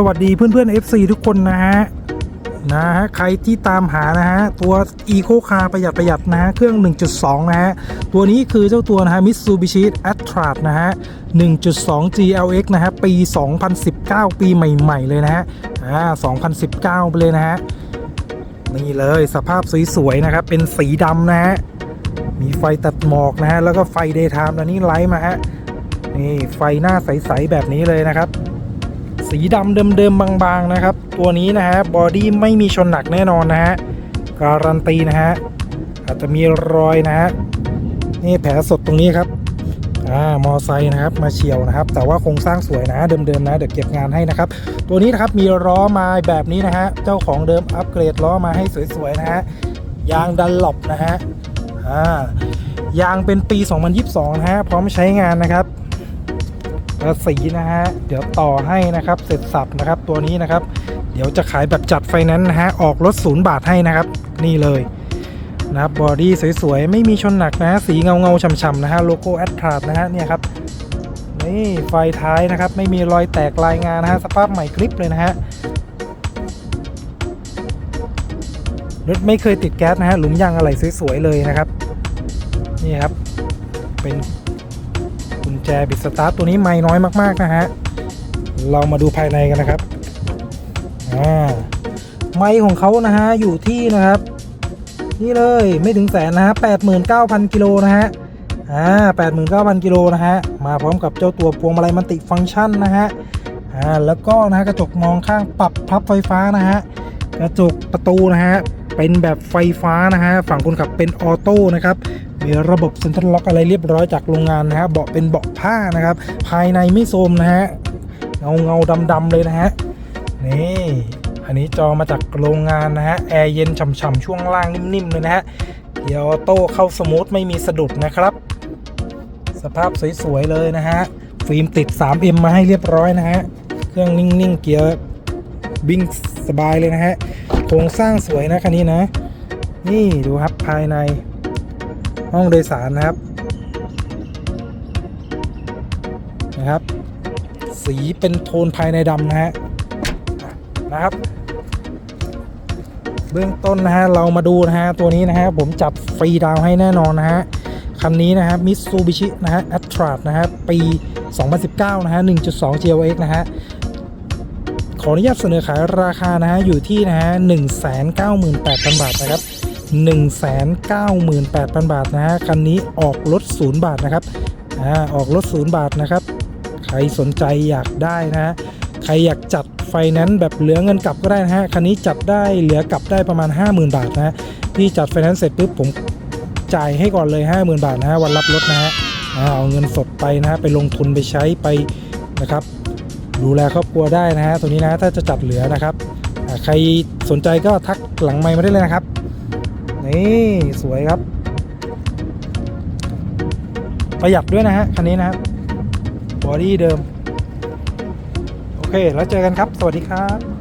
สวัสดีเพื่อนๆ FC ทุกคนนะฮะนะฮะใครที่ตามหานะฮะตัว Eco Car ประหยัดประหยัดนะฮะเครื่อง 1.2 นะฮะตัวนี้คือเจ้าตัวนะฮะ Mitsubishi a t t r a นะฮะ 1.2 GLX นะฮะปี 2019 ปีใหม่ๆ เลยนะฮะอ่า2019 ไปเลยนะฮะนี่เลยสภาพสวยๆนะครับเป็นสีดำนะฮะมีไฟตัดหมอกนะฮะแล้วก็ไฟ daytime แล้วนี่ไลท์มาฮะนี่ไฟหน้าใสๆแบบนี้เลยนะครับ สีดำเดิมๆบางๆนะครับ ตัวนี้นะฮะบอดี้ไม่มีชนหนักแน่นอนนะฮะการันตีนะฮะอาจจะมีรอยนะฮะนี่แผลสดตรงนี้ครับอ่ามอไซค์นะครับมาเฉียวนะครับ แต่ว่าโครงสร้างสวยนะเดิมๆนะเดี๋ยวเก็บงานให้นะครับ ตัวนี้นะครับมีล้อมาแบบนี้นะฮะเจ้าของเดิมอัปเกรดล้อมาให้สวยๆนะฮะยางดันหลบนะฮะอ่ายางเป็นปี 2022นะฮะพร้อมใช้งานนะครับ ภาษีนะฮะ เดี๋ยวต่อให้นะครับเสร็จสับนะครับตัวนี้นะครับ เดี๋ยวจะขายแบบจัดไฟนนซ์นะฮะ ออกรถศูนย์บาทให้นะครับ นี่เลยนะครับบอดี้สวยๆ ไม่มีชนหนักนะ สีเงาเงาๆฉ่ำๆนะฮะโลโก้แอดทราดนะฮะเนี่ยครับนี่ไฟท้ายนะครับ ไม่มีรอยแตกลายงานนะฮะสภาพใหม่กริปเลยนะฮะรถไม่เคยติดแก๊สนะฮะหลุมยางอะไรสวยๆเลยนะครับ นี่ครับ เป็น จบิดสตาร์ทตัวนี้ไม่น้อยมากๆนะฮะ เรามาดูภายในกันนะครับ อ่า ไม้ของเขานะฮะ อยู่ที่นะครับ นี่เลยไม่ถึงแสนนะฮะ89,000กิโลนะฮะ อ่า89,000กิโลนะฮะ มาพร้อมกับเจ้าตัวพวงมาลัยมันติฟังก์ชันนะฮะ อ่า แล้วก็นะฮะกระจกมองข้างปรับพับไฟฟ้านะฮะ กระจกประตูนะฮะ เป็นแบบไฟฟ้านะฮะ ฝั่งคนขับเป็นออโต้นะครับ ระบบเซ็นทรัลล็อกอะไรเรียบร้อยจากโรงงานนะฮะเบาะเป็นเบาะผ้านะครับ ภายในไม่โทรมนะฮะเงาเงาดำๆเลยนะฮะนี่อันนี้จอมาจากโรงงานนะฮะแอร์เย็นฉ่ำๆช่วงล่างนิ่มๆเลยนะฮะเกียร์ออโต้เข้าสมูทไม่มีสะดุดนะครับ สภาพสวยๆเลยนะฮะฟิล์มติด 3M มาให้เรียบร้อยนะฮะเครื่องนิ่งๆเกียร์บิ้งสบายเลยนะฮะโครงสร้างสวยนะคันนี้นะ นี่ดูครับภายใน ห้องโดยสารนะครับนะครับ สีเป็นโทนภายในดำนะฮะนะครับ เบื้องต้นนะฮะเรามาดูนะฮะตัวนี้นะฮะผมจับฟรีดาวให้แน่นอนนะฮะคันนี้นะฮะมิตซูบิชินะฮะ a t r a นะฮะปี 2019 นะฮะ 1.2 GLX นะฮะ ขออนุญาตเสนอขายราคานะฮะ อยู่ที่นะฮะ 198,000 บาทนะครับ 198,000 บาทนะฮะคันนี้ออกรถศูนย์บาทนะครับอ่าออกรถศูนย์บาทนะครับ ใครสนใจอยากได้นะฮะใครอยากจัดไฟแนนซ์แบบเหลือเงินกลับก็ได้นะฮะคันนี้จัดได้เหลือกลับได้ประมาณ 50,000 บาทนะฮะที่จัดไฟแนนซ์เสร็จปุ๊บผมจ่ายให้ก่อนเลย 50,000 บาทนะฮะวันรับรถนะฮะเอาเงินสดไปนะฮะไปลงทุนไปใช้ไปนะครับ ดูแลครอบครัวได้นะฮะตัวนี้นะถ้าจะจัดเหลือนะครับใครสนใจก็ทักหลังไมค์มาได้เลยนะครับ นี่สวยครับ ประหยัดด้วยนะฮะ คันนี้นะครับบอดี้เดิม โอเค แล้วเจอกันครับ สวัสดีครับ